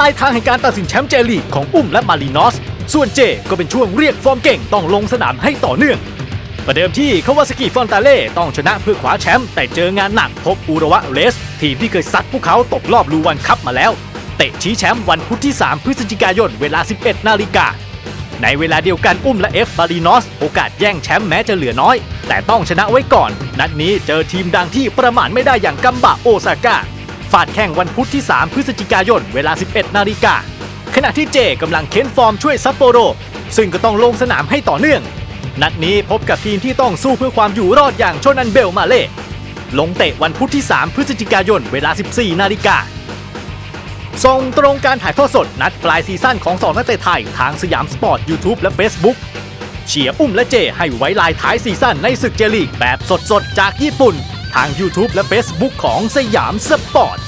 ลายทางแห่งการตัดสินแชมป์เจลีกของอุ้มและมารีนอส ส่วนเจก็เป็นช่วงเรียกฟอร์มเก่งต้องลงสนามให้ต่อเนื่อง ประเดิมที่คาวาสกิฟอนตาเล่ต้องชนะเพื่อคว้าแชมป์แต่เจองานหนักพบอุระวะเรสทีมที่เคยซัดพวกเขาตกรอบลูวันคัพมาแล้ว เตะชี้แชมป์วันพุธที่ 3 พฤศจิกายนเวลา 11 นาฬิกาในเวลาเดียวกันอุ้มและเอฟบารีนอส โอกาสแย่งแชมป์แม้จะเหลือน้อย แต่ต้องชนะไว้ก่อน นัดนี้เจอทีมดังที่ประมาทไม่ได้อย่างกัมบะโอซาก้า ฟาดแข่งวันพุธที่ 3 พฤศจิกายน เวลา 11 นาฬิกา ขณะที่เจกำลังเค้นฟอร์มช่วยซัปโปโร ซึ่งก็ต้องลงสนามให้ต่อเนื่อง นัดนี้พบกับทีมที่ต้องสู้เพื่อความอยู่รอดอย่างโชนันเบลมาเล่ ลงเตะวันพุธที่ 3 พฤศจิกายน เวลา 14 นาฬิกาส่งตรงการถ่ายทอดสดนัดปลายซีซั่นของสองนักเตะไทย ทางสยามสปอร์ต YouTube และ Facebook เชียร์อุ้มและเจ ให้ไว้ลายท้ายซีซั่นในศึกเจลีกแบบสดๆ จากญี่ปุ่น ทาง YouTube และ Facebook ของสยามสปอร์ต